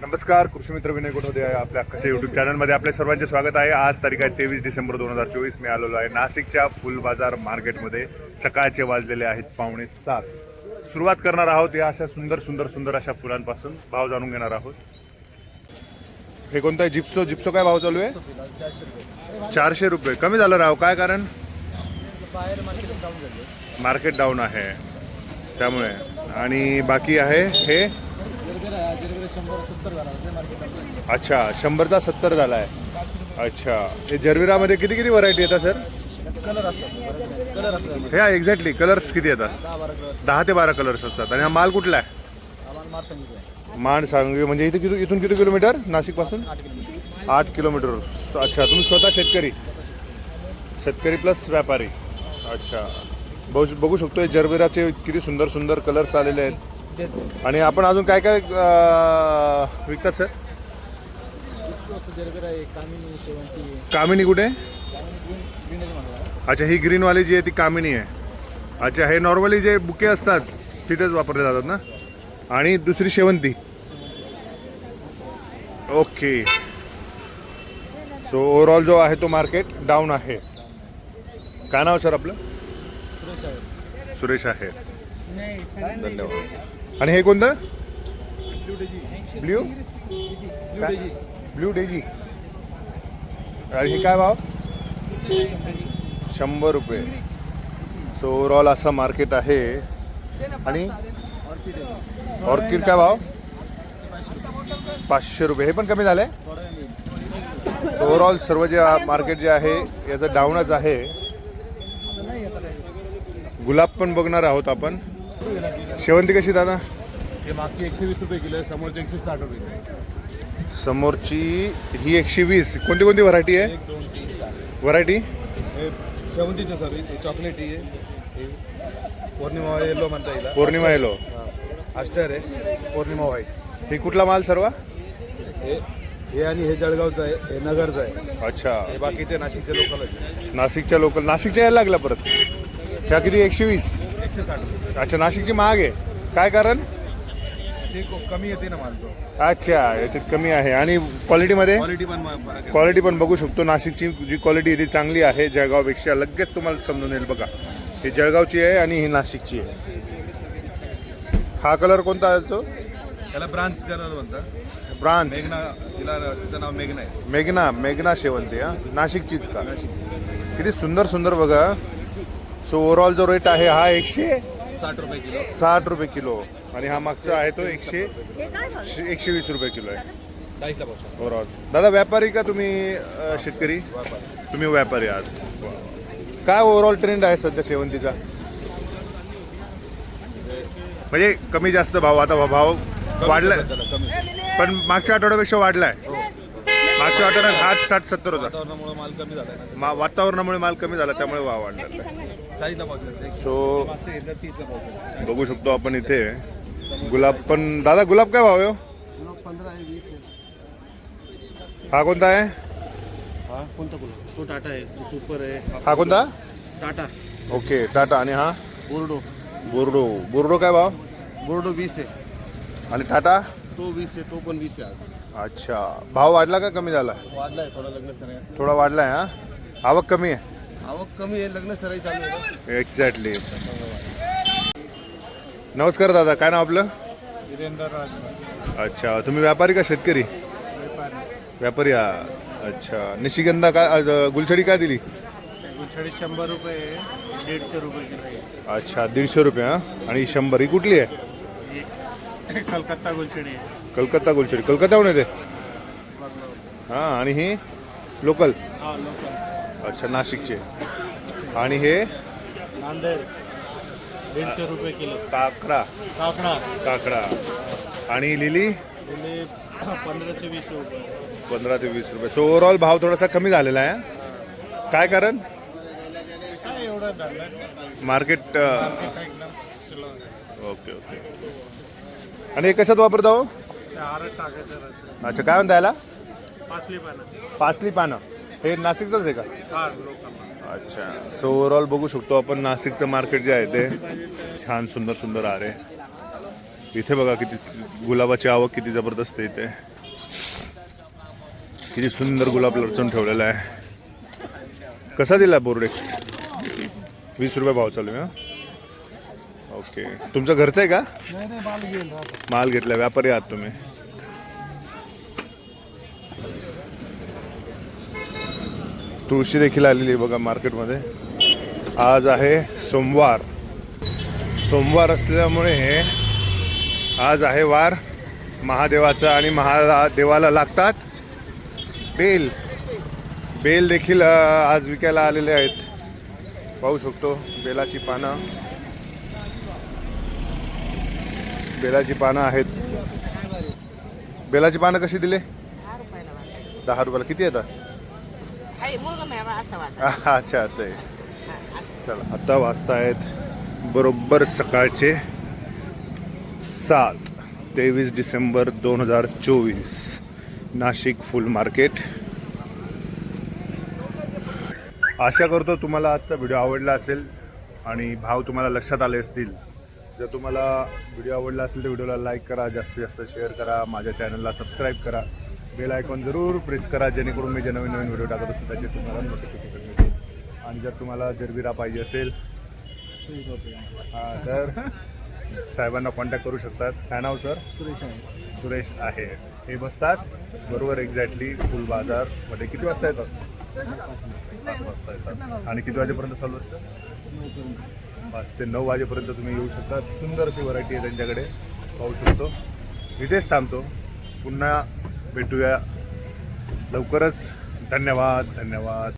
नमस्कार कृषी मित्र विनय गोठवदे आहे आपल्या अख्खाच्या युट्यूब चॅनलमध्ये आपल्या सर्वांचे स्वागत आहे. आज तारीख आहे तेवीस डिसेंबर दोन हजार चोवीस. मी आलेलो आहे नाशिकच्या फुल बाजार मार्केटमध्ये. सकाळचे वाजलेले आहेत पावणे सात. सुरुवात करणार आहोत या अशा सुंदर सुंदर सुंदर अशा फुलांपासून. भाव जाणून घेणार आहोत. हे कोणतं आहे? जिप्सो जिप्सो काय भाव चालू आहे? चारशे रुपये. कमी झालं राव. काय कारण? मार्केट डाऊन आहे. त्यामुळे. आणि बाकी आहे हे? अच्छा शंभरचा सत्तर झाला आहे. अच्छा हे जर्विरामध्ये किती किती व्हरायटी येतात सर? हे एक्झॅक्टली कलर्स किती येतात? दहा ते बारा कलर्स असतात. आणि हा माल कुठला आहे? मान सांगवी म्हणजे इथे किती इथून किती किलोमीटर? नाशिकपासून? आठ किलोमीटर. अच्छा तुम्ही स्वतः शेतकरी? शेतकरी प्लस व्यापारी. अच्छा. बघू बघू शकतो हे जर्विराचे किती सुंदर सुंदर कलर्स आलेले आहेत. आणि आपण अजून काय काय अं, विकतात सर? कामिनी कुठे? अच्छा ही ग्रीनवाली जी आहे ती कामिनी आहे. अच्छा हे नॉर्मली जे बुके असतात तिथेच वापरले जातात ना? आणि दुसरी शेवंती. ओके. सो ओव्हरऑल जो आहे तो मार्केट डाऊन आहे. काय नाव सर आपलं? सुरेश आहे. सुरेश आहे. धन्यवाद. आणि हे कोणतं? ब्ल्यू? Blue daisy. आणि हे काय भाव? शंभर रुपये. सो ओव्हरऑल असं मार्केट आहे. आणि ऑर्किड काय भाव? पाचशे रुपये. हे पण कमी मिळेल ओव्हरऑल सर्व जे मार्केट जे आहे याचं डाऊनच आहे. गुलाब पण बघणार आहोत आपण. शेवंती कशी दादा? हे मागचे एकशे वीस रुपये किलो आहे समोरचे एकशे साठ रुपये किलो आहे. समोरची ही एकशे वीस कोणती कोणती व्हरायटी आहे? एक दोन तीन चार. व्हरायटी हे शेवंतीचे सर हे चॉकलेटी आहे. हे पौर्णिमा येलो म्हणता येईल पौर्णिमा येलो आस्टर आहे पौर्णिमा व्हाईट ही कुठला माल सर्व? हे हे आणि हे जळगावचं आहे हे नगरचं आहे. अच्छा. हे बाकीचे नाशिकचे लोकल आहे. नाशिकच्या लोकल नाशिकच्या यायला लागला परत. त्या किती? एकशे वीस एकशे साठ. अच्छा नाशिकची महाग आहे. काय कारण? ते को- कमी येते ना माल तो. अच्छा याच्यात कमी आहे. आणि क्वालिटीमध्ये क्वालिटी पण मा- फरक आहे. क्वालिटी पण बघू शकतो. नाशिकची जी क्वालिटी आहे ती चांगली आहे जळगावपेक्षा. लगेच तुम्हाला समजून येईल बघा. ही जळगावची आहे आणि ही नाशिकची आहे. हा कलर कोणता आहे तो? त्याला ब्रांच कलर म्हणतात. ब्रांच. मेघना तिला तिचं नाव मेघना आहे. मेघना मेघना शेवंती हा? नाशिकचीच का? किती सुंदर सुंदर बघा. सो ओव्हरऑल जो रेट आहे हा एकशे साठ रुपये किलो. साठ रुपये किलो. आणि हा मागचा आहे तो एकशे एकशे वीस रुपये किलो आहे. चाळीसला ओव्हरऑल दादा व्यापारी का तुम्ही अ, शेतकरी? तुम्ही व्यापारी आहात काय ओव्हरऑल ट्रेंड आहे सध्या शेवंतीचा? म्हणजे कमी जास्त भाव आता भाव वाढलाय कमी पण मागच्या आठवड्यापेक्षा वाढलाय. मागच्या आठवड्यात आठ साठ सत्तर होता. वातावरणामुळे माल कमी झाला ना. मा वातावरणामुळे माल कमी झाला त्यामुळे भाव वाढला. सो बघू शकतो आपण इथे. गुलाब पण दादा गुलाब काय भाव आहे हो? आहे आहे. हा कोणता आहे? हा कोणता कुल तो टाटा आहे तो सुपर आहे. हा कोणता? टाटा. ओके टाटा. आणि हा? बोर्डो. बुरडो. बुरडो काय भाव? बोर्डो वीस आहे. आणि टाटा? तो वीस आहे तो पण वीस आहे अच्छा. भाव वाढला का कमी झाला? वाढला आहे थोडा लग्न थोडा वाढलाय हा? आवक कमी आहे. आवक कमी आहे लग्न सराई चालू आहे एक्झॅक्टली नमस्कार दादा काय नाव आपलं? वीरेंद्र राज. अच्छा तुम्ही व्यापारी का शेतकरी? व्यापारी. हा. अच्छा. निशिगंधा काय अ, गुलछडी काय दिली? गुलछडी शंभर रुपये दीडशे रुपये किलो आहे. अच्छा दीडशे रुपये हा? आणि ही शंभर ही कुठली आहे? ही कलकत्ता गुलछडी आहे. कलकत्ता गुलछडी. कलकत्ताहून येते हां आणि ही? लोकल? हा लोकल. अच्छा नाशिकचे. आणि हे? नांदेड. दीडशे रुपये किलो. काकडा. काकडा. काकडा. आणि लिली? दिले पंधराशे वीस रुपये. पंधरा ते वीस रुपये. सो ओव्हरऑल भाव थोडासा कमी झालेला आहे काय कारण? Market okay okay. आणि हे कशात वापरता हो? ते अच्छा काय म्हणता याला? पाचली पानं. पाचली पानं. हे नाशिकचंच आहे का? हा अच्छा. सो ओव्हरऑल बघू शकतो आपण नाशिकचं मार्केट जे आहे ते. छान सुंदर सुंदर आहे इथे बघा किती गुलाबाची आवक किती जबरदस्त आहे इथे. किती सुंदर गुलाब लटचून ठेवलेला आहे. कसा दिला बोर्डेक्स? वीस रुपये भाव चालू आहे हा? ओके तुमचं घरचं आहे का? माल घेतला व्यापारी आहात तुम्ही. तुळशी देखील आलेली आहे बघा मार्केटमध्ये. आज आहे सोमवार. सोमवार असल्यामुळे आज आहे वार. महादेवाचा आणि महादेवाला लागतात बेल. बेल देखील आज विकायला आलेले आहेत. पाहू शकतो बेलाची पानं. बेलाची पानं आहेत. बेलाची पानं कशी दिले? दहा रुपयाला किती येतात आहे मुलगा मेवा असा वाटा अच्छा असं आहे. चला आता वाजता आहेत बरोबर सकाळचे सात तेवीस डिसेंबर दोन हजार चोवीस नाशिक फुल मार्केट. आशा करतो तुम्हाला आजचा व्हिडिओ आवडला असेल आणि भाव तुम्हाला लक्षात आले असतील. जर तुम्हाला व्हिडिओ आवडला असेल तर व्हिडिओला लाईक करा जास्तीत जास्त शेअर करा माझ्या चॅनलला सबस्क्राईब करा. बेल आयकॉन जरूर प्रेस करा जेणेकरून मी जे नवीन नवीन व्हिडिओ टाकत असतो त्याचे तुम्हाला नोटिफिकेशन मिळतील. आणि जर तुम्हाला जरविरा पाहिजे असेल हा तर साहेबांना कॉन्टॅक्ट करू शकतात. काय नाव सर सुरेश आहे. सुरेश आहे. हे बसतात. बरोबर एक्झॅक्टली फुल बाजारमध्ये किती वाजता येतात? पाच वाजता येतात. आणि किती वाजेपर्यंत चालू असतं? पाच ते नऊ वाजेपर्यंत तुम्ही येऊ शकता सुंदर अशी व्हरायटी आहे त्यांच्याकडे. पाहू शकतो. इथेच थांबतो. पुन्हा भेटूया. लवकरच. धन्यवाद धन्यवाद.